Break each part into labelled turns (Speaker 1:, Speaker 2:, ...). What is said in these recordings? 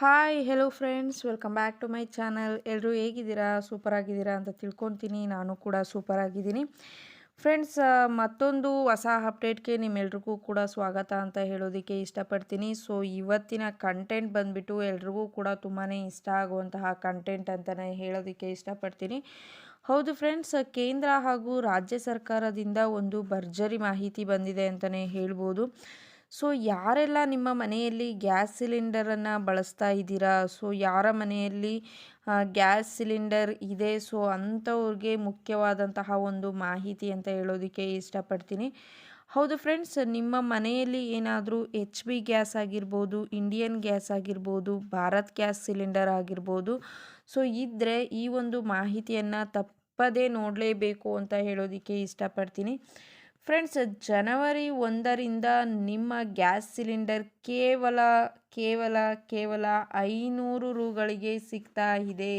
Speaker 1: Hi hello friends welcome back to my channel ಎಲ್ಲರೂ ಹೇಗಿದ್ದೀರಾ? Super ಆಗಿದ್ದೀರಾ ಅಂತ ತಿಳ್ಕೊತೀನಿ. ನಾನು ಕೂಡ ಸೂಪರ್ ಆಗಿದ್ದೀನಿ ಫ್ರೆಂಡ್ಸ್ ಮತ್ತೊಂದು ಹೊಸ ಅಪ್ಡೇಟ್ಗೆ ನಿಮ್ಮೆಲ್ರಿಗೂ ಕೂಡ ಸ್ವಾಗತ ಅಂತ ಹೇಳೋದಕ್ಕೆ ಇಷ್ಟಪಡ್ತೀನಿ. ಸೊ ಇವತ್ತಿನ ಕಂಟೆಂಟ್ ಬಂದುಬಿಟ್ಟು ಎಲ್ರಿಗೂ ಕೂಡ ತುಂಬಾ ಇಷ್ಟ ಆಗುವಂತಹ ಕಂಟೆಂಟ್ ಅಂತಲೇ ಹೇಳೋದಕ್ಕೆ ಇಷ್ಟಪಡ್ತೀನಿ. ಹೌದು ಫ್ರೆಂಡ್ಸ್ ಕೇಂದ್ರ ಹಾಗೂ ರಾಜ್ಯ ಸರ್ಕಾರದಿಂದ ಒಂದು ಭರ್ಜರಿ ಮಾಹಿತಿ ಬಂದಿದೆ ಅಂತಲೇ ಹೇಳ್ಬೋದು. ಸೊ ಯಾರೆಲ್ಲ ನಿಮ್ಮ ಮನೆಯಲ್ಲಿ ಗ್ಯಾಸ್ ಸಿಲಿಂಡರನ್ನು ಬಳಸ್ತಾ ಇದ್ದೀರಾ? ಸೊ ಯಾರ ಮನೆಯಲ್ಲಿ ಗ್ಯಾಸ್ ಸಿಲಿಂಡರ್ ಇದೆ? ಸೊ ಅಂಥವ್ರಿಗೆ ಮುಖ್ಯವಾದಂತಹ ಒಂದು ಮಾಹಿತಿ ಅಂತ ಹೇಳೋದಕ್ಕೆ ಇಷ್ಟಪಡ್ತೀನಿ. ಹೌದು ಫ್ರೆಂಡ್ಸ್, ನಿಮ್ಮ ಮನೆಯಲ್ಲಿ ಏನಾದರೂ ಎಚ್ ಬಿ ಗ್ಯಾಸ್ ಆಗಿರ್ಬೋದು, ಇಂಡಿಯನ್ ಗ್ಯಾಸ್ ಆಗಿರ್ಬೋದು, ಭಾರತ್ ಗ್ಯಾಸ್ ಸಿಲಿಂಡರ್ ಆಗಿರ್ಬೋದು, ಸೊ ಇದ್ದರೆ ಈ ಒಂದು ಮಾಹಿತಿಯನ್ನು ತಪ್ಪದೇ ನೋಡಲೇಬೇಕು ಅಂತ ಹೇಳೋದಕ್ಕೆ ಇಷ್ಟಪಡ್ತೀನಿ. ಫ್ರೆಂಡ್ಸ್, ಜನವರಿ ಒಂದರಿಂದ ನಿಮ್ಮ ಗ್ಯಾಸ್ ಸಿಲಿಂಡರ್ ಕೇವಲ ಕೇವಲ ಕೇವಲ ಐನೂರು ರೂಗಳಿಗೆ ಸಿಗ್ತಾ ಇದೆ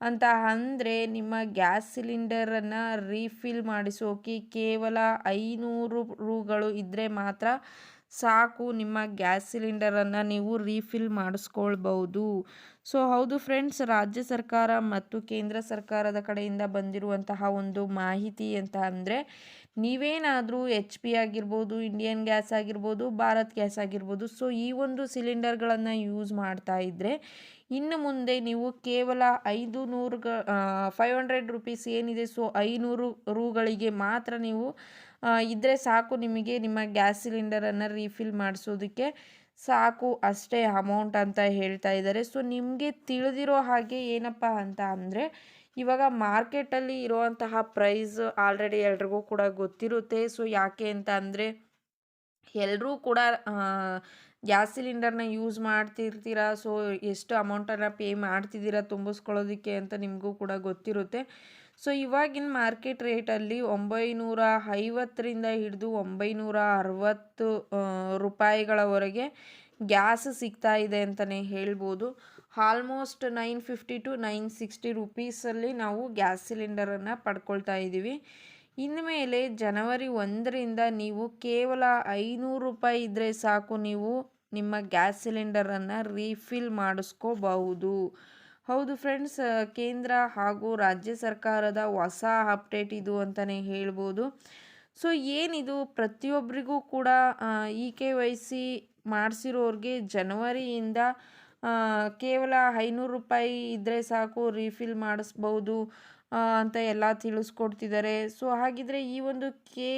Speaker 1: ಅಂತ ಅಂದರೆ ನಿಮ್ಮ ಗ್ಯಾಸ್ ಸಿಲಿಂಡರನ್ನು ರೀಫಿಲ್ ಮಾಡಿಸೋಕೆ ಕೇವಲ ಐನೂರು ರೂಗಳು ಇದ್ದರೆ ಮಾತ್ರ ಸಾಕು, ನಿಮ್ಮ ಗ್ಯಾಸ್ ಸಿಲಿಂಡರನ್ನು ನೀವು ರೀಫಿಲ್ ಮಾಡಿಸ್ಕೊಳ್ಬಹುದು. ಸೊ, ಹೌದು ಫ್ರೆಂಡ್ಸ್, ರಾಜ್ಯ ಸರ್ಕಾರ ಮತ್ತು ಕೇಂದ್ರ ಸರ್ಕಾರದ ಕಡೆಯಿಂದ ಬಂದಿರುವಂತಹ ಒಂದು ಮಾಹಿತಿ ಅಂತ ಅಂದರೆ, ನೀವೇನಾದರೂ ಎಚ್ ಪಿ ಆಗಿರ್ಬೋದು ಇಂಡಿಯನ್ ಗ್ಯಾಸ್ ಆಗಿರ್ಬೋದು, ಭಾರತ್ ಗ್ಯಾಸ್ ಆಗಿರ್ಬೋದು, ಸೊ, ಈ ಒಂದು ಸಿಲಿಂಡರ್ಗಳನ್ನು ಯೂಸ್ ಮಾಡ್ತಾ ಇದ್ದರೆ ಇನ್ನು ಮುಂದೆ ನೀವು ಕೇವಲ ಐದು ನೂರುಗ ಫೈವ್ ಹಂಡ್ರೆಡ್ ರುಪೀಸ್ ಏನಿದೆ, ಸೊ, ಐನೂರು ರೂಗಳಿಗೆ ಮಾತ್ರ ನೀವು ಇದ್ದರೆ ಸಾಕು ನಿಮಗೆ ನಿಮ್ಮ ಗ್ಯಾಸ್ ಸಿಲಿಂಡರನ್ನು ರೀಫಿಲ್ ಮಾಡಿಸೋದಕ್ಕೆ. ಸಾಕು, ಅಷ್ಟೇ ಅಮೌಂಟ್ ಅಂತ ಹೇಳ್ತಾ ಇದ್ದಾರೆ. ಸೊ ನಿಮಗೆ ತಿಳಿದಿರೋ ಹಾಗೆ ಏನಪ್ಪ ಅಂತ ಅಂದರೆ, ಇವಾಗ ಮಾರ್ಕೆಟಲ್ಲಿ ಇರುವಂತಹ ಪ್ರೈಸ್ ಆಲ್ರೆಡಿ ಎಲ್ರಿಗೂ ಕೂಡ ಗೊತ್ತಿರುತ್ತೆ. ಸೊ ಯಾಕೆ ಅಂತ ಅಂದರೆ ಎಲ್ಲರೂ ಕೂಡ ಗ್ಯಾಸ್ ಸಿಲಿಂಡರ್ನ ಯೂಸ್ ಮಾಡ್ತಿರ್ತೀರಾ? ಸೊ ಎಷ್ಟು ಅಮೌಂಟನ್ನು ಪೇ ಮಾಡ್ತಿದ್ದೀರಾ? ತುಂಬಿಸ್ಕೊಳ್ಳೋದಕ್ಕೆ ಅಂತ ನಿಮಗೂ ಕೂಡ ಗೊತ್ತಿರುತ್ತೆ. ಸೊ ಇವಾಗಿನ ಮಾರ್ಕೆಟ್ ರೇಟಲ್ಲಿ ಒಂಬೈನೂರ ಐವತ್ತರಿಂದ ಹಿಡಿದು ಒಂಬೈನೂರ ಅರವತ್ತು ರೂಪಾಯಿಗಳವರೆಗೆ ಗ್ಯಾಸ್ ಸಿಗ್ತಾ ಇದೆ ಅಂತಲೇ ಹೇಳ್ಬೋದು. Almost nine fifty to nine sixty ರುಪೀಸಲ್ಲಿ ನಾವು ಗ್ಯಾಸ್ ಸಿಲಿಂಡರನ್ನು ಪಡ್ಕೊಳ್ತಾ ಇದ್ದೀವಿ. ಇನ್ಮೇಲೆ ಜನವರಿ ಒಂದರಿಂದ ನೀವು ಕೇವಲ ಐನೂರು ರೂಪಾಯಿ ಇದ್ದರೆ ಸಾಕು ನೀವು ನಿಮ್ಮ ಗ್ಯಾಸ್ ಸಿಲಿಂಡರನ್ನು ರೀಫಿಲ್ ಮಾಡಿಸ್ಕೋಬಹುದು. ಹೌದು ಫ್ರೆಂಡ್ಸ್ ಕೇಂದ್ರ ಹಾಗೂ ರಾಜ್ಯ ಸರ್ಕಾರದ ಹೊಸ ಅಪ್ಡೇಟ್ ಇದು ಅಂತಲೇ ಹೇಳ್ಬೋದು. ಸೊ ಏನಿದು? ಪ್ರತಿಯೊಬ್ಬರಿಗೂ ಕೂಡ ಇ ಕೆ ವೈ ಸಿ ಮಾಡಿಸಿರೋರಿಗೆ ಜನವರಿಯಿಂದ ಕೇವಲ ಐನೂರು ರೂಪಾಯಿ ಇದ್ದರೆ ಸಾಕು ರೀಫಿಲ್ ಮಾಡಿಸ್ಬೋದು ಅಂತ ಎಲ್ಲ ತಿಳಿಸ್ಕೊಡ್ತಿದ್ದಾರೆ. ಸೊ ಹಾಗಿದ್ರೆ ಈ ಒಂದು K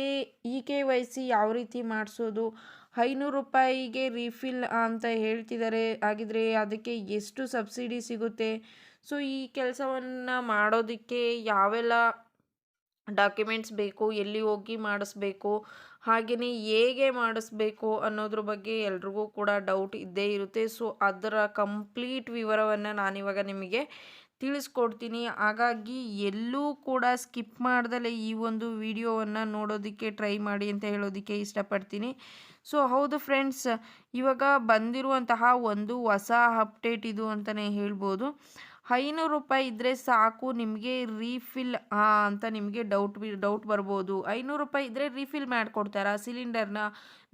Speaker 1: E K Y C ಯಾವ ರೀತಿ ಮಾಡಿಸೋದು? ಐನೂರು ರೂಪಾಯಿಗೆ ರೀಫಿಲ್ ಅಂತ ಹೇಳ್ತಿದ್ದಾರೆ. ಆಗಿದ್ರೆ ಅದಕ್ಕೆ ಎಷ್ಟು ಸಬ್ಸಿಡಿ ಸಿಗುತ್ತೆ? ಸೊ, ಈ ಕೆಲಸವನ್ನು ಮಾಡೋದಕ್ಕೆ ಯಾವೆಲ್ಲ ಡಾಕ್ಯುಮೆಂಟ್ಸ್ ಬೇಕು, ಎಲ್ಲಿ ಹೋಗಿ ಮಾಡಿಸ್ಬೇಕು ಹಾಗೆಯೇ ಹೇಗೆ ಮಾಡಿಸ್ಬೇಕು ಅನ್ನೋದ್ರ ಬಗ್ಗೆ ಎಲ್ರಿಗೂ ಕೂಡ ಡೌಟ್ ಇದ್ದೇ ಇರುತ್ತೆ. ಸೊ, ಅದರ ಕಂಪ್ಲೀಟ್ ವಿವರವನ್ನು ನಾನಿವಾಗ ನಿಮಗೆ ತಿಳಿಸ್ಕೊಡ್ತೀನಿ. ಹಾಗಾಗಿ ಎಲ್ಲೂ ಕೂಡ ಸ್ಕಿಪ್ ಮಾಡ್ದಲೇ ಈ ಒಂದು ವಿಡಿಯೋವನ್ನು ನೋಡೋದಕ್ಕೆ ಟ್ರೈ ಮಾಡಿ ಅಂತ ಹೇಳೋದಕ್ಕೆ ಇಷ್ಟಪಡ್ತೀನಿ. ಸೊ, ಹೌದು ಫ್ರೆಂಡ್ಸ್, ಇವಾಗ ಬಂದಿರುವಂತಹ ಒಂದು ಹೊಸ ಅಪ್ಡೇಟ್ ಇದು ಅಂತಲೇ ಹೇಳ್ಬೋದು. ಐನೂರು ರೂಪಾಯಿ ಇದ್ದರೆ ಸಾಕು, ನಿಮಗೆ ರೀಫಿಲ್ ಅಂತ ನಿಮಗೆ ಡೌಟ್ ಡೌಟ್ ಬರ್ಬೋದು. ಐನೂರು ರೂಪಾಯಿ ಇದ್ದರೆ ರೀಫಿಲ್ ಮಾಡಿಕೊಡ್ತಾರಾ? ಸಿಲಿಂಡರ್ನ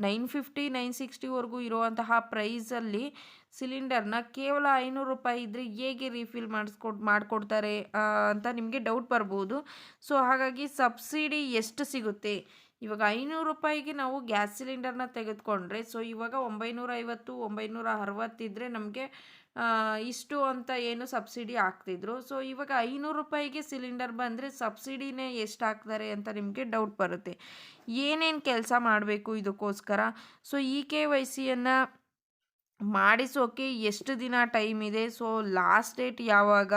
Speaker 1: ನೈನ್ ಫಿಫ್ಟಿ, ನೈನ್ ಸಿಕ್ಸ್ಟಿವರೆಗೂ ಇರುವಂತಹ ಪ್ರೈಸಲ್ಲಿ ಸಿಲಿಂಡರ್ನ ಕೇವಲ ಐನೂರು ರೂಪಾಯಿ ಇದ್ದರೆ ಹೇಗೆ ರೀಫಿಲ್ ಮಾಡಿಸ್ಕೊಟ್ ಮಾಡಿಕೊಡ್ತಾರೆ ಅಂತ ನಿಮಗೆ ಡೌಟ್ ಬರ್ಬೋದು. ಸೊ, ಹಾಗಾಗಿ ಸಬ್ಸಿಡಿ ಎಷ್ಟು ಸಿಗುತ್ತೆ? ಇವಾಗ ಐನೂರು ರೂಪಾಯಿಗೆ ನಾವು ಗ್ಯಾಸ್ ಸಿಲಿಂಡರ್ನ ತೆಗೆದುಕೊಂಡ್ರೆ, ಸೊ, ಇವಾಗ ಒಂಬೈನೂರ ಐವತ್ತು ಒಂಬೈನೂರ ಅರವತ್ತಿದ್ದರೆ ನಮಗೆ ಇಷ್ಟು ಅಂತ ಏನು ಸಬ್ಸಿಡಿ ಹಾಕ್ತಿದ್ರು. ಸೊ, ಇವಾಗ ಐನೂರು ರೂಪಾಯಿಗೆ ಸಿಲಿಂಡರ್ ಬಂದರೆ ಸಬ್ಸಿಡಿನೇ ಎಷ್ಟು ಹಾಕ್ತಾರೆ ಅಂತ ನಿಮಗೆ ಡೌಟ್ ಬರುತ್ತೆ. ಏನೇನು ಕೆಲಸ ಮಾಡಬೇಕು ಇದಕ್ಕೋಸ್ಕರ? ಸೊ, ಈ ಕೆ ವೈ ಸಿಯನ್ನು ಮಾಡಿಸೋಕೆ ಎಷ್ಟು ದಿನ ಟೈಮ್ ಇದೆ? ಸೊ, ಲಾಸ್ಟ್ ಡೇಟ್ ಯಾವಾಗ?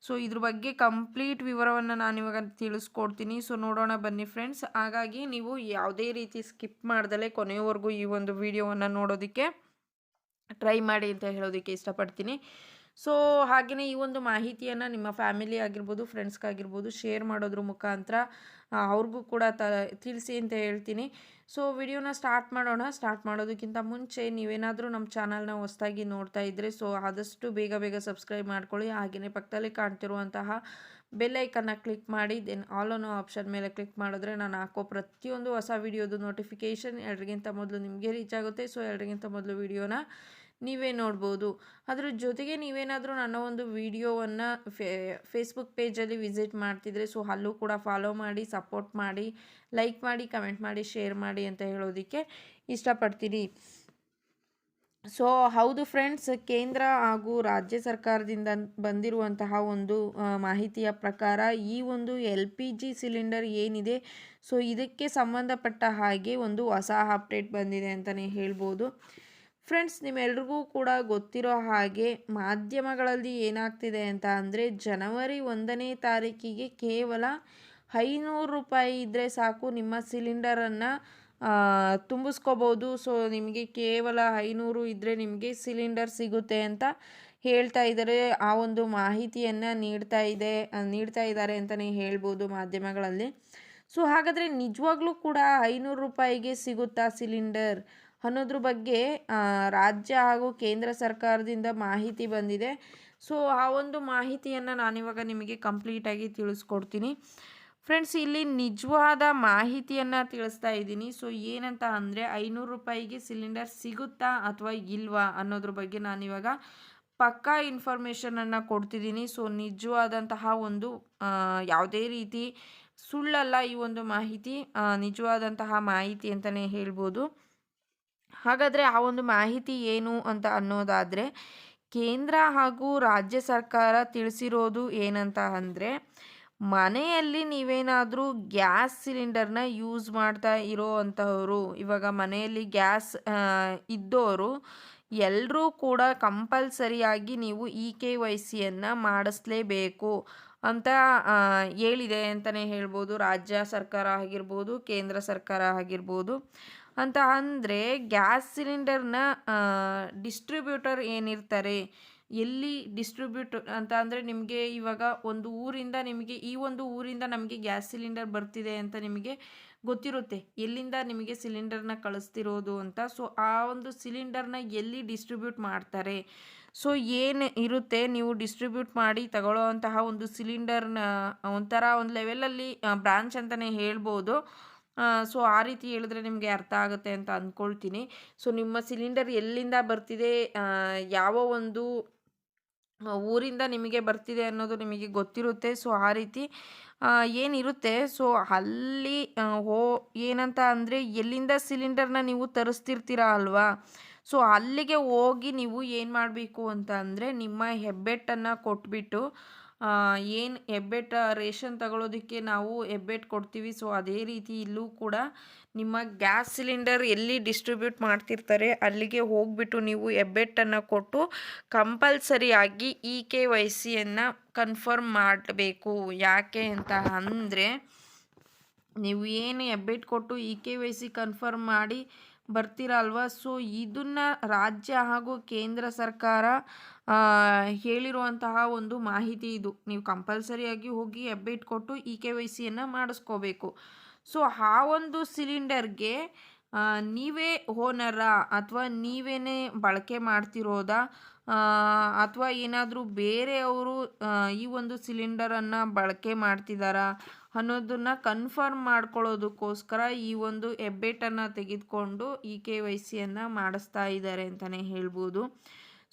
Speaker 1: ಸೊ, ಇದ್ರ ಬಗ್ಗೆ ಕಂಪ್ಲೀಟ್ ವಿವರವನ್ನು ನಾನಿವಾಗ ತಿಳಿಸ್ಕೊಡ್ತೀನಿ. ಸೊ, ನೋಡೋಣ ಬನ್ನಿ ಫ್ರೆಂಡ್ಸ್. ಹಾಗಾಗಿ ನೀವು ಯಾವುದೇ ರೀತಿ ಸ್ಕಿಪ್ ಮಾಡ್ದಲೇ ಕೊನೆಯವರೆಗೂ ಈ ಒಂದು ವಿಡಿಯೋವನ್ನು ನೋಡೋದಕ್ಕೆ ಟ್ರೈ ಮಾಡಿ ಅಂತ ಹೇಳೋದಕ್ಕೆ ಇಷ್ಟಪಡ್ತೀನಿ. ಸೊ ಹಾಗೆಯೇ ಈ ಒಂದು ಮಾಹಿತಿಯನ್ನು ನಿಮ್ಮ ಫ್ಯಾಮಿಲಿ ಆಗಿರ್ಬೋದು ಫ್ರೆಂಡ್ಸ್ಗಾಗಿರ್ಬೋದು ಶೇರ್ ಮಾಡೋದ್ರ ಮುಖಾಂತರ ಅವ್ರಿಗೂ ಕೂಡ ತ, ತಿಳಿಸಿ ಅಂತ ಹೇಳ್ತೀನಿ. ಸೊ ವಿಡಿಯೋನ ಸ್ಟಾರ್ಟ್ ಮಾಡೋಣ. ಸ್ಟಾರ್ಟ್ ಮಾಡೋದಕ್ಕಿಂತ ಮುಂಚೆ ನೀವೇನಾದರೂ ನಮ್ಮ ಚಾನಲ್ನ ಹೊಸದಾಗಿ ನೋಡ್ತಾ ಇದ್ದರೆ ಸೊ ಆದಷ್ಟು ಬೇಗ ಬೇಗ ಸಬ್ಸ್ಕ್ರೈಬ್ ಮಾಡ್ಕೊಳ್ಳಿ. ಹಾಗೆಯೇ ಪಕ್ಕದಲ್ಲಿ ಕಾಣ್ತಿರುವಂತಹ ಬೆಲ್ ಐಕನ್ನ ಕ್ಲಿಕ್ ಮಾಡಿ ದೆನ್ ಆಲ್ ಅನ್ನೋ ಆಪ್ಷನ್ ಮೇಲೆ ಕ್ಲಿಕ್ ಮಾಡಿದ್ರೆ ನಾನು ಹಾಕೋ ಪ್ರತಿಯೊಂದು ಹೊಸ ವಿಡಿಯೋದು ನೋಟಿಫಿಕೇಷನ್ ಎಲ್ಲರಿಗಿಂತ ಮೊದಲು ನಿಮಗೆ ರೀಚ್ ಆಗುತ್ತೆ. ಸೊ ಎಲ್ಲರಿಗಿಂತ ಮೊದಲು ವಿಡಿಯೋನ ನೀವೇ ನೋಡ್ಬೋದು. ಅದ್ರ ಜೊತೆಗೆ ನೀವೇನಾದರೂ ನನ್ನ ಒಂದು ವಿಡಿಯೋವನ್ನು ಫೇಸ್ಬುಕ್ ಪೇಜಲ್ಲಿ ವಿಸಿಟ್ ಮಾಡ್ತಿದ್ರೆ ಸೊ ಅಲ್ಲೂ ಕೂಡ ಫಾಲೋ ಮಾಡಿ ಸಪೋರ್ಟ್ ಮಾಡಿ ಲೈಕ್ ಮಾಡಿ ಕಮೆಂಟ್ ಮಾಡಿ ಶೇರ್ ಮಾಡಿ ಅಂತ ಹೇಳೋದಕ್ಕೆ ಇಷ್ಟಪಡ್ತೀನಿ. ಸೊ ಹೌದು ಫ್ರೆಂಡ್ಸ್ ಕೇಂದ್ರ ಹಾಗೂ ರಾಜ್ಯ ಸರ್ಕಾರದಿಂದ ಬಂದಿರುವಂತಹ ಒಂದು ಮಾಹಿತಿಯ ಪ್ರಕಾರ ಈ ಒಂದು ಎಲ್ ಪಿ ಜಿ ಸಿಲಿಂಡರ್ ಏನಿದೆ ಸೊ ಇದಕ್ಕೆ ಸಂಬಂಧಪಟ್ಟ ಹಾಗೆ ಒಂದು ಹೊಸ ಅಪ್ಡೇಟ್ ಬಂದಿದೆ ಅಂತಲೇ ಹೇಳ್ಬೋದು. ಫ್ರೆಂಡ್ಸ್, ನಿಮ್ಮೆಲ್ರಿಗೂ ಕೂಡ ಗೊತ್ತಿರೋ ಹಾಗೆ ಮಾಧ್ಯಮಗಳಲ್ಲಿ ಏನಾಗ್ತಿದೆ ಅಂತ ಅಂದರೆ, ಜನವರಿ ಒಂದನೇ ತಾರೀಕಿಗೆ ಕೇವಲ ಐನೂರು ರೂಪಾಯಿ ಇದ್ದರೆ ಸಾಕು ನಿಮ್ಮ ಸಿಲಿಂಡರನ್ನು ತುಂಬಿಸ್ಕೋಬೋದು. ಸೊ, ನಿಮಗೆ ಕೇವಲ ಐನೂರು ಇದ್ದರೆ ನಿಮಗೆ ಸಿಲಿಂಡರ್ ಸಿಗುತ್ತೆ ಅಂತ ಹೇಳ್ತಾ ಇದ್ದಾರೆ. ಆ ಒಂದು ಮಾಹಿತಿಯನ್ನು ನೀಡ್ತಾ ಇದೆ, ನೀಡ್ತಾ ಇದ್ದಾರೆ ಅಂತಲೇ ಹೇಳ್ಬೋದು ಮಾಧ್ಯಮಗಳಲ್ಲಿ. ಸೊ, ಹಾಗಾದರೆ ನಿಜವಾಗ್ಲೂ ಕೂಡ ಐನೂರು ರೂಪಾಯಿಗೆ ಸಿಗುತ್ತಾ ಸಿಲಿಂಡರ್? ಅನ್ನೋದ್ರ ಬಗ್ಗೆ ರಾಜ್ಯ ಹಾಗೂ ಕೇಂದ್ರ ಸರ್ಕಾರದಿಂದ ಮಾಹಿತಿ ಬಂದಿದೆ. ಸೊ, ಆ ಒಂದು ಮಾಹಿತಿಯನ್ನು ನಾನಿವಾಗ ನಿಮಗೆ ಕಂಪ್ಲೀಟಾಗಿ ತಿಳಿಸ್ಕೊಡ್ತೀನಿ. ಫ್ರೆಂಡ್ಸ್, ಇಲ್ಲಿ ನಿಜವಾದ ಮಾಹಿತಿಯನ್ನು ತಿಳಿಸ್ತಾ ಇದ್ದೀನಿ. ಸೊ, ಏನಂತ ಅಂದರೆ, ಐನೂರು ರೂಪಾಯಿಗೆ ಸಿಲಿಂಡರ್ ಸಿಗುತ್ತಾ ಅಥವಾ ಇಲ್ವಾ ಅನ್ನೋದ್ರ ಬಗ್ಗೆ ನಾನಿವಾಗ ಪಕ್ಕಾ ಇನ್ಫಾರ್ಮೇಷನನ್ನು ಕೊಡ್ತಿದ್ದೀನಿ. ಸೊ, ನಿಜವಾದಂತಹ ಒಂದು ಯಾವುದೇ ರೀತಿ ಸುಳ್ಳಲ್ಲ ಈ ಒಂದು ಮಾಹಿತಿ. ನಿಜವಾದಂತಹ ಮಾಹಿತಿ ಅಂತಲೇ ಹೇಳ್ಬೋದು. ಹಾಗಾದರೆ ಆ ಒಂದು ಮಾಹಿತಿ ಏನು ಅಂತ ಅನ್ನೋದಾದರೆ, ಕೇಂದ್ರ ಹಾಗೂ ರಾಜ್ಯ ಸರ್ಕಾರ ತಿಳಿಸಿರೋದು ಏನಂತ ಅಂದರೆ, ಮನೆಯಲ್ಲಿ ನೀವೇನಾದರೂ ಗ್ಯಾಸ್ ಸಿಲಿಂಡರ್ನ ಯೂಸ್ ಮಾಡ್ತಾ ಇರೋ ಅಂಥವರು ಇವಾಗ ಮನೆಯಲ್ಲಿ ಗ್ಯಾಸ್ ಇದ್ದವರು ಎಲ್ಲರೂ ಕೂಡ ಕಂಪಲ್ಸರಿಯಾಗಿ ನೀವು ಇ ಕೆ ವೈ ಸಿಯನ್ನು ಮಾಡಿಸ್ಲೇಬೇಕು ಅಂತ ಹೇಳಿದೆ ಅಂತಲೇ ಹೇಳ್ಬೋದು. ರಾಜ್ಯ ಸರ್ಕಾರ ಆಗಿರ್ಬೋದು, ಕೇಂದ್ರ ಸರ್ಕಾರ ಆಗಿರ್ಬೋದು. ಅಂತ ಅಂದರೆ ಗ್ಯಾಸ್ ಸಿಲಿಂಡರ್ನ ಡಿಸ್ಟ್ರಿಬ್ಯೂಟರ್ ಏನಿರ್ತಾರೆ? ಎಲ್ಲಿ ಡಿಸ್ಟ್ರಿಬ್ಯೂಟ್ ಅಂತ ಅಂದರೆ ನಿಮಗೆ ಇವಾಗ ಒಂದು ಊರಿಂದ ನಿಮಗೆ, ಈ ಒಂದು ಊರಿಂದ ನಮಗೆ ಗ್ಯಾಸ್ ಸಿಲಿಂಡರ್ ಬರ್ತಿದೆ ಅಂತ ನಿಮಗೆ ಗೊತ್ತಿರುತ್ತೆ. ಎಲ್ಲಿಂದ ನಿಮಗೆ ಸಿಲಿಂಡರ್ನ ಕಳಿಸ್ತಿರೋದು ಅಂತ. ಸೊ, ಆ ಒಂದು ಸಿಲಿಂಡರ್ನ ಎಲ್ಲಿ ಡಿಸ್ಟ್ರಿಬ್ಯೂಟ್ ಮಾಡ್ತಾರೆ? ಸೊ, ಏನು ಇರುತ್ತೆ? ನೀವು ಡಿಸ್ಟ್ರಿಬ್ಯೂಟ್ ಮಾಡಿ ತಗೊಳ್ಳೋ ಒಂದು ಸಿಲಿಂಡರ್ನ ಒಂಥರ ಒಂದು ಲೆವೆಲಲ್ಲಿ ಬ್ರಾಂಚ್ ಅಂತಲೇ ಹೇಳ್ಬೋದು. ಸೊ ಆ ರೀತಿ ಹೇಳಿದ್ರೆ ನಿಮಗೆ ಅರ್ಥ ಆಗುತ್ತೆ ಅಂತ ಅಂದ್ಕೊಳ್ತೀನಿ ಸೊ ನಿಮ್ಮ ಸಿಲಿಂಡರ್ ಎಲ್ಲಿಂದ ಬರ್ತಿದೆ ಯಾವ ಒಂದು ಊರಿಂದ ನಿಮಗೆ ಬರ್ತಿದೆ ಅನ್ನೋದು ನಿಮಗೆ ಗೊತ್ತಿರುತ್ತೆ. ಸೊ ಆ ರೀತಿ ಏನಿರುತ್ತೆ. ಸೊ ಅಲ್ಲಿ ಹೋ, ಏನಂತ ಅಂದರೆ ಎಲ್ಲಿಂದ ಸಿಲಿಂಡರ್ನ ನೀವು ತರಿಸ್ತಿರ್ತೀರ ಅಲ್ವಾ? ಸೊ ಅಲ್ಲಿಗೆ ಹೋಗಿ ನೀವು ಏನು ಮಾಡಬೇಕು ಅಂತ ಅಂದರೆ ನಿಮ್ಮ ಹೆಬ್ಬೆಟ್ಟನ್ನು ಕೊಟ್ಬಿಟ್ಟು ಏನು ಹೆಬ್ಬೆಟ್ಟ ರೇಷನ್ ತಗೊಳ್ಳೋದಕ್ಕೆ ನಾವು ಹೆಬ್ಬೆಟ್ ಕೊಡ್ತೀವಿ. ಸೊ ಅದೇ ರೀತಿ ಇಲ್ಲೂ ಕೂಡ ನಿಮ್ಮ ಗ್ಯಾಸ್ ಸಿಲಿಂಡರ್ ಎಲ್ಲಿ ಡಿಸ್ಟ್ರಿಬ್ಯೂಟ್ ಮಾಡ್ತಿರ್ತಾರೆ ಅಲ್ಲಿಗೆ ಹೋಗ್ಬಿಟ್ಟು ನೀವು ಹೆಬ್ಬೆಟ್ಟನ್ನು ಕೊಟ್ಟು ಕಂಪಲ್ಸರಿಯಾಗಿ ಇ ಕೆ ವೈ ಸಿಯನ್ನು ಕನ್ಫರ್ಮ್ ಮಾಡಬೇಕು. ಯಾಕೆ ಅಂತ ಅಂದರೆ ನೀವು ಏನು ಹೆಬ್ಬೆಟ್ ಕೊಟ್ಟು E K Y C confirm ಮಾಡಿ ಬರ್ತೀರಲ್ವ? ಸೊ ಇದನ್ನು ರಾಜ್ಯ ಹಾಗೂ ಕೇಂದ್ರ ಸರ್ಕಾರ ಹೇಳಿರುವಂತಹ ಒಂದು ಮಾಹಿತಿ ಇದು. ನೀವು ಕಂಪಲ್ಸರಿಯಾಗಿ ಹೋಗಿ ಅಪ್ಡೇಟ್ ಕೊಟ್ಟು ಇ ಕೆ ವೈ ಸಿಯನ್ನು ಮಾಡಿಸ್ಕೋಬೇಕು. ಸೊ ಆ ಒಂದು ಸಿಲಿಂಡರ್ಗೆ ನೀವೇ ಓನರಾ ಅಥವಾ ನೀವೇನೇ ಬಳಕೆ ಮಾಡ್ತಿರೋದಾ? ಅಥವಾ ಏನಾದರೂ ಬೇರೆಯವರು ಈ ಒಂದು ಸಿಲಿಂಡರನ್ನು ಬಳಕೆ ಮಾಡ್ತಿದ್ದಾರಾ ಅನ್ನೋದನ್ನು ಕನ್ಫರ್ಮ್ ಮಾಡ್ಕೊಳ್ಳೋದಕ್ಕೋಸ್ಕರ ಈ ಒಂದು ಹೆಬ್ಬೆಟ್ಟನ್ನು ತೆಗೆದುಕೊಂಡು ಈ ಕೆ ವೈ ಸಿಯನ್ನು ಮಾಡಿಸ್ತಾ ಇದ್ದಾರೆ ಅಂತಲೇ ಹೇಳ್ಬೋದು.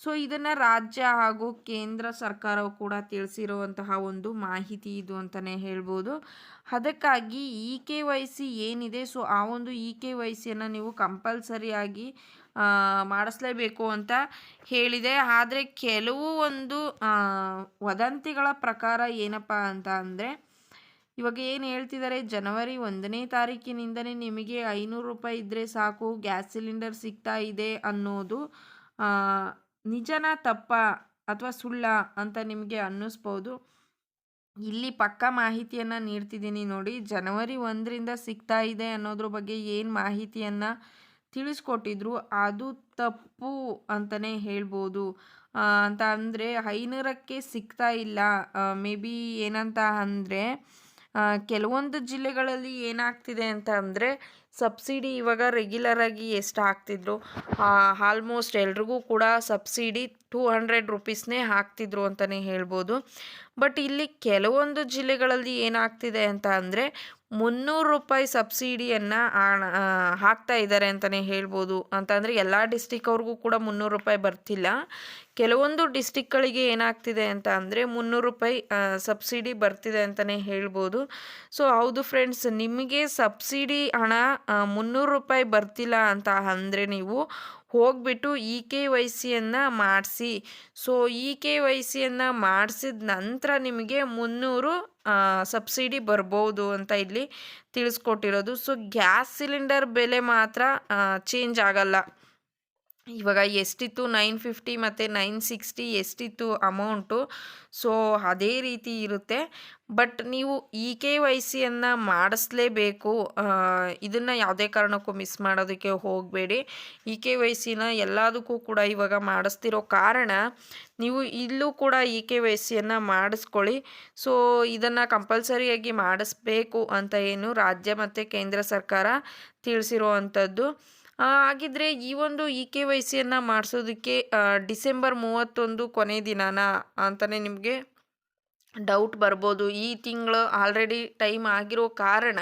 Speaker 1: ಸೊ ಇದನ್ನು ರಾಜ್ಯ ಹಾಗೂ ಕೇಂದ್ರ ಸರ್ಕಾರವು ಕೂಡ ತಿಳಿಸಿರುವಂತಹ ಒಂದು ಮಾಹಿತಿ ಇದು ಅಂತಲೇ ಹೇಳ್ಬೋದು. ಅದಕ್ಕಾಗಿ ಇ ಕೆ ವೈ ಸಿ ಏನಿದೆ ಸೊ ಆ ಒಂದು ಇ ಕೆ ವೈ ಸಿಯನ್ನು ನೀವು ಕಂಪಲ್ಸರಿಯಾಗಿ ಮಾಡಿಸಲೇಬೇಕು ಮಾಡಿಸ್ಲೇಬೇಕು ಅಂತ ಹೇಳಿದೆ. ಆದರೆ ಕೆಲವು ಒಂದು ವದಂತಿಗಳ ಪ್ರಕಾರ ಏನಪ್ಪ ಅಂತ ಅಂದರೆ ಇವಾಗ ಏನು ಹೇಳ್ತಿದ್ದಾರೆ ಜನವರಿ ಒಂದನೇ ತಾರೀಕಿನಿಂದನೇ ನಿಮಗೆ ಐನೂರು ರೂಪಾಯಿ ಇದ್ದರೆ ಸಾಕು, ಗ್ಯಾಸ್ ಸಿಲಿಂಡರ್ ಸಿಗ್ತಾ ಇದೆ ಅನ್ನೋದು ನಿಜನ ತಪ್ಪ ಅಥವಾ ಸುಳ್ಳ ಅಂತ ನಿಮಗೆ ಅನ್ನಿಸ್ಬೋದು. ಇಲ್ಲಿ ಪಕ್ಕಾ ಮಾಹಿತಿಯನ್ನು ನೀಡ್ತಿದ್ದೀನಿ ನೋಡಿ. ಜನವರಿ ಒಂದರಿಂದ ಸಿಗ್ತಾ ಇದೆ ಅನ್ನೋದ್ರ ಬಗ್ಗೆ ಏನು ಮಾಹಿತಿಯನ್ನು ತಿಳಿಸ್ಕೊಟ್ಟಿದ್ರು ಅದು ತಪ್ಪು ಅಂತಲೇ ಹೇಳ್ಬೋದು. ಅಂತ ಅಂದರೆ ಐನೂರಕ್ಕೆ ಸಿಗ್ತಾ ಇಲ್ಲ. ಮೇ ಬಿ ಏನಂತ ಅಂದರೆ ಕೆಲವೊಂದು ಜಿಲ್ಲೆಗಳಲ್ಲಿ ಏನಾಗ್ತಿದೆ ಅಂತ ಅಂದರೆ ಸಬ್ಸಿಡಿ ಇವಾಗ ರೆಗ್ಯುಲರಾಗಿ ಎಷ್ಟು ಹಾಕ್ತಿದ್ರು? ಆಲ್ಮೋಸ್ಟ್ ಎಲ್ರಿಗೂ ಕೂಡ ಸಬ್ಸಿಡಿ ಟೂ ಹಂಡ್ರೆಡ್ ರುಪೀಸ್ನೇ ಹಾಕ್ತಿದ್ರು ಅಂತಲೇ ಹೇಳ್ಬೋದು. ಬಟ್ ಇಲ್ಲಿ ಕೆಲವೊಂದು ಜಿಲ್ಲೆಗಳಲ್ಲಿ ಏನಾಗ್ತಿದೆ ಅಂತ ಅಂದರೆ ಮುನ್ನೂರು ರೂಪಾಯಿ ಸಬ್ಸಿಡಿಯನ್ನು ಹಾಕ್ತಾ ಇದ್ದಾರೆ ಅಂತಲೇ ಹೇಳ್ಬೋದು. ಅಂತಂದರೆ ಎಲ್ಲ ಡಿಸ್ಟಿಕ್ ಅವ್ರಿಗೂ ಕೂಡ ಮುನ್ನೂರು ರೂಪಾಯಿ ಬರ್ತಿಲ್ಲ. ಕೆಲವೊಂದು ಡಿಸ್ಟಿಕ್ಗಳಿಗೆ ಏನಾಗ್ತಿದೆ ಅಂತ ಅಂದರೆ ಮುನ್ನೂರು ರೂಪಾಯಿ ಸಬ್ಸಿಡಿ ಬರ್ತಿದೆ ಅಂತಲೇ ಹೇಳ್ಬೋದು. ಸೊ ಹೌದು ಫ್ರೆಂಡ್ಸ್ ನಿಮಗೆ ಸಬ್ಸಿಡಿ ಹಣ ಮುನ್ನೂರು ರೂಪಾಯಿ ಬರ್ತಿಲ್ಲ ಅಂತ ಅಂದರೆ ನೀವು ಹೋಗ್ಬಿಟ್ಟು ಇ ಕೆ ವೈ ಸಿಯನ್ನು ಮಾಡಿಸಿ. ಸೊ ಇ ಕೆ ವೈ ಸಿಯನ್ನು ಮಾಡಿಸಿದ ನಂತರ ನಿಮಗೆ ಮುನ್ನೂರು ಸಬ್ಸಿಡಿ ಬರ್ಬೋದು ಅಂತ ಇಲ್ಲಿ ತಿಳಿಸ್ಕೊಟ್ಟಿರೋದು. ಸೊ ಗ್ಯಾಸ್ ಸಿಲಿಂಡರ್ ಬೆಲೆ ಮಾತ್ರ ಚೇಂಜ್ ಆಗಲ್ಲ. ಇವಾಗ ಎಷ್ಟಿತ್ತು ನೈನ್ ಫಿಫ್ಟಿ ಮತ್ತು ನೈನ್ ಸಿಕ್ಸ್ಟಿ, ಎಷ್ಟಿತ್ತು ಅಮೌಂಟು ಸೊ ಅದೇ ರೀತಿ ಇರುತ್ತೆ. ಬಟ್ ನೀವು ಇ ಕೆ ವೈ ಸಿಯನ್ನು ಮಾಡಿಸ್ಲೇಬೇಕು. ಇದನ್ನು ಯಾವುದೇ ಕಾರಣಕ್ಕೂ ಮಿಸ್ ಮಾಡೋದಕ್ಕೆ ಹೋಗಬೇಡಿ. ಇ ಕೆ ವೈ ಸಿನ ಎಲ್ಲದಕ್ಕೂ ಕೂಡ ಇವಾಗ ಮಾಡಿಸ್ತಿರೋ ಕಾರಣ ನೀವು ಇಲ್ಲೂ ಕೂಡ ಇ ಕೆ ವೈ ಸಿಯನ್ನು ಮಾಡಿಸ್ಕೊಳ್ಳಿ. ಸೊ ಇದನ್ನು ಕಂಪಲ್ಸರಿಯಾಗಿ ಮಾಡಿಸ್ಬೇಕು ಅಂತ ಏನು ರಾಜ್ಯ ಮತ್ತು ಕೇಂದ್ರ ಸರ್ಕಾರ ತಿಳಿಸಿರೋ ಅಂಥದ್ದು ಹಾಗಿದ್ರೆ ಈ ಒಂದು ಇ ಕೆ ವೈ ಸಿಯನ್ನು ಮಾಡಿಸೋದಕ್ಕೆ ಡಿಸೆಂಬರ್ ಮೂವತ್ತೊಂದು ಕೊನೆ ದಿನಾನ ಅಂತಲೇ ನಿಮಗೆ ಡೌಟ್ ಬರ್ಬೋದು. ಈ ತಿಂಗಳು ಆಲ್ರೆಡಿ ಟೈಮ್ ಆಗಿರೋ ಕಾರಣ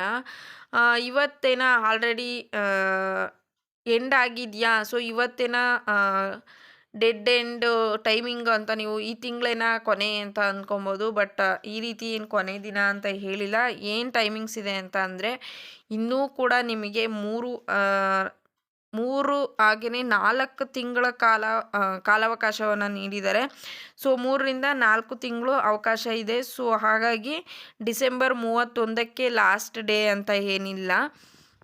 Speaker 1: ಇವತ್ತೇನ ಆಲ್ರೆಡಿ ಎಂಡ್ ಆಗಿದೆಯಾ? ಸೊ ಇವತ್ತೇನ ಡೆಡ್ ಎಂಡ್ ಟೈಮಿಂಗ್ ಅಂತ ನೀವು ಈ ತಿಂಗಳೇನ ಕೊನೆ ಅಂತ ಅಂದ್ಕೊಬೋದು ಬಟ್ ಈ ರೀತಿ ಏನು ಕೊನೆ ದಿನ ಅಂತ ಹೇಳಿಲ್ಲ. ಏನು ಟೈಮಿಂಗ್ಸ್ ಇದೆ ಅಂತ ಅಂದರೆ, ಇನ್ನೂ ಕೂಡ ನಿಮಗೆ ಮೂರು ಮೂರು ಹಾಗೆಯೇ ನಾಲ್ಕು ತಿಂಗಳ ಕಾಲ ಕಾಲಾವಕಾಶವನ್ನು ನೀಡಿದ್ದಾರೆ ಸೊ, ಮೂರರಿಂದ ನಾಲ್ಕು ತಿಂಗಳು ಅವಕಾಶ ಇದೆ. ಸೊ, ಹಾಗಾಗಿ ಡಿಸೆಂಬರ್ ಮೂವತ್ತೊಂದಕ್ಕೆ ಲಾಸ್ಟ್ ಡೇ ಅಂತ ಏನಿಲ್ಲ.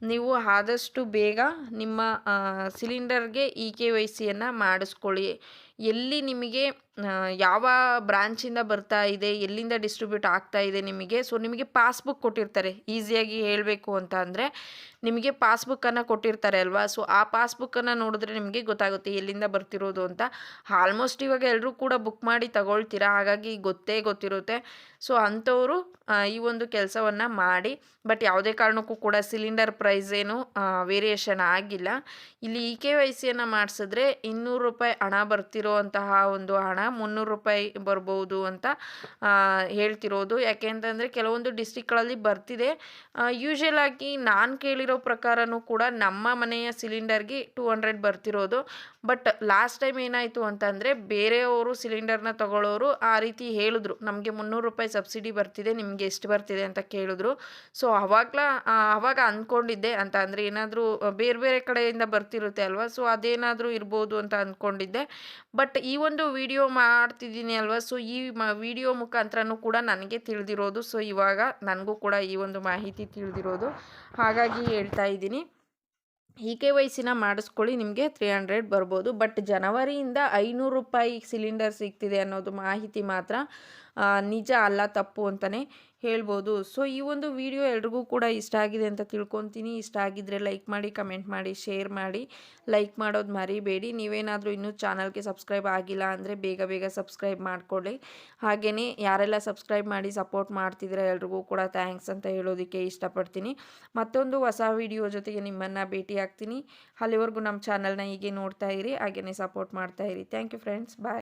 Speaker 1: ನೀವು ಆದಷ್ಟು ಬೇಗ ನಿಮ್ಮ ಸಿಲಿಂಡರ್ಗೆ ಇ ಕೆ ವೈ ಸಿಯನ್ನು ಮಾಡಿಸ್ಕೊಳ್ಳಿ. ಎಲ್ಲಿ ನಿಮಗೆ ಯಾವ ಬ್ರಾಂಚಿಂದ ಬರ್ತಾ ಇದೆ, ಎಲ್ಲಿಂದ ಡಿಸ್ಟ್ರಿಬ್ಯೂಟ್ ಆಗ್ತಾ ಇದೆ ನಿಮಗೆ ಸೊ ನಿಮಗೆ ಪಾಸ್ಬುಕ್ ಕೊಟ್ಟಿರ್ತಾರೆ. ಈಸಿಯಾಗಿ ಹೇಳಬೇಕು ಅಂತ ಅಂದರೆ ನಿಮಗೆ ಪಾಸ್ಬುಕ್ಕನ್ನು ಕೊಟ್ಟಿರ್ತಾರೆ ಅಲ್ವಾ? ಸೊ ಆ ಪಾಸ್ಬುಕ್ಕನ್ನು ನೋಡಿದ್ರೆ ನಿಮಗೆ ಗೊತ್ತಾಗುತ್ತೆ ಎಲ್ಲಿಂದ ಬರ್ತಿರೋದು ಅಂತ. ಆಲ್ಮೋಸ್ಟ್ ಇವಾಗ ಎಲ್ಲರೂ ಕೂಡ ಬುಕ್ ಮಾಡಿ ತಗೊಳ್ತೀರಾ? ಹಾಗಾಗಿ ಗೊತ್ತೇ ಗೊತ್ತಿರುತ್ತೆ. ಸೊ ಅಂಥವರು ಈ ಒಂದು ಕೆಲಸವನ್ನು ಮಾಡಿ ಬಟ್ ಯಾವುದೇ ಕಾರಣಕ್ಕೂ ಕೂಡ ಸಿಲಿಂಡರ್ ಪ್ರೈಸ್ ಏನು ವೇರಿಯೇಷನ್ ಆಗಿಲ್ಲ. ಇಲ್ಲಿ ಇ ಕೆ ವೈ ಸಿಯನ್ನು ಮಾಡಿಸಿದ್ರೆ ಇನ್ನೂರು ರೂಪಾಯಿ ಹಣ ಬರ್ತಿರೋ ಅಂತಹ ಒಂದು ಹಣ ಮುನ್ನೂರು ರೂಪಾಯಿ ಬರ್ಬೋದು ಅಂತ ಹೇಳ್ತಿರೋದು. ಯಾಕೆ ಅಂತಂದರೆ ಕೆಲವೊಂದು ಡಿಸ್ಟಿಕ್ಗಳಲ್ಲಿ ಬರ್ತಿದೆ. ಯೂಶ್ವಲ್ ಆಗಿ ನಾನು ಕೇಳಿರೋ ಪ್ರಕಾರನೂ ಕೂಡ ನಮ್ಮ ಮನೆಯ ಸಿಲಿಂಡರ್ಗೆ ಟೂ ಹಂಡ್ರೆಡ್ ಬರ್ತಿರೋದು. ಬಟ್ ಲಾಸ್ಟ್ ಟೈಮ್ ಏನಾಯಿತು ಅಂತಂದರೆ ಬೇರೆಯವರು ಸಿಲಿಂಡರ್ನ ತಗೊಳ್ಳೋರು ಆ ರೀತಿ ಹೇಳಿದ್ರು. ನಮಗೆ ಮುನ್ನೂರು ರೂಪಾಯಿ ಸಬ್ಸಿಡಿ ಬರ್ತಿದೆ, ನಿಮಗೆ ಎಷ್ಟು ಬರ್ತಿದೆ ಅಂತ ಕೇಳಿದ್ರು. ಸೊ ಅವಾಗಲ ಅವಾಗ ಅಂದ್ಕೊಂಡಿದ್ದೆ ಅಂತ. ಅಂದರೆ ಏನಾದರೂ ಬೇರೆ ಬೇರೆ ಕಡೆಯಿಂದ ಬರ್ತಿರುತ್ತೆ ಅಲ್ವಾ? ಸೊ ಅದೇನಾದರೂ ಇರ್ಬೋದು ಅಂತ ಅಂದ್ಕೊಂಡಿದ್ದೆ ಬಟ್ ಈ ಒಂದು ವಿಡಿಯೋ ಮಾಡ್ತಿದ್ದೀನಿ ಅಲ್ವಾ? ಸೊ ಈ ಮ ವಿಡಿಯೋ ಮುಖಾಂತರನೂ ಕೂಡ ನನಗೆ ತಿಳಿದಿರೋದು. ಸೊ ಇವಾಗ ನನಗೂ ಕೂಡ ಈ ಒಂದು ಮಾಹಿತಿ ತಿಳಿದಿರೋದು. ಹಾಗಾಗಿ ಹೇಳ್ತಾ ಇದ್ದೀನಿ. ಈ ಕೆ ವೈಸಿನ ಮಾಡಿಸ್ಕೊಳ್ಳಿ. ನಿಮಗೆ ತ್ರೀ ಹಂಡ್ರೆಡ್ ಬರ್ಬೋದು. ಬಟ್ ಜನವರಿಯಿಂದ ಐನೂರು ರೂಪಾಯಿ ಸಿಲಿಂಡರ್ ಸಿಗ್ತಿದೆ ಅನ್ನೋದು ಮಾಹಿತಿ ಮಾತ್ರ ನಿಜ ಅಲ್ಲ ತಪ್ಪು ಅಂತಲೇ ಹೇಳ್ಬೋದು. ಸೊ ಈ ಒಂದು ವಿಡಿಯೋ ಎಲ್ರಿಗೂ ಕೂಡ ಇಷ್ಟ ಆಗಿದೆ ಅಂತ ತಿಳ್ಕೊತೀನಿ. ಇಷ್ಟ ಆಗಿದ್ದರೆ ಲೈಕ್ ಮಾಡಿ ಕಮೆಂಟ್ ಮಾಡಿ ಶೇರ್ ಮಾಡಿ ಲೈಕ್ ಮಾಡೋದು ಮರಿಬೇಡಿ. ನೀವೇನಾದರೂ ಇನ್ನೂ ಚಾನಲ್ಗೆ ಸಬ್ಸ್ಕ್ರೈಬ್ ಆಗಿಲ್ಲ ಅಂದರೆ ಬೇಗ ಬೇಗ ಸಬ್ಸ್ಕ್ರೈಬ್ ಮಾಡಿಕೊಳ್ಳಿ. ಹಾಗೆಯೇ ಯಾರೆಲ್ಲ ಸಬ್ಸ್ಕ್ರೈಬ್ ಮಾಡಿ ಸಪೋರ್ಟ್ ಮಾಡ್ತಿದ್ರೆ ಎಲ್ರಿಗೂ ಕೂಡ ಥ್ಯಾಂಕ್ಸ್ ಅಂತ ಹೇಳೋದಕ್ಕೆ ಇಷ್ಟಪಡ್ತೀನಿ. ಮತ್ತೊಂದು ಹೊಸ ವಿಡಿಯೋ ಜೊತೆಗೆ ನಿಮ್ಮನ್ನು ಭೇಟಿ ಆಗ್ತೀನಿ. ಅಲ್ಲಿವರೆಗೂ ನಮ್ಮ ಚಾನಲ್ನ ಹೀಗೆ ನೋಡ್ತಾ ಇರಿ ಹಾಗೆಯೇ ಸಪೋರ್ಟ್ ಮಾಡ್ತಾ ಇರಿ. Thank you friends bye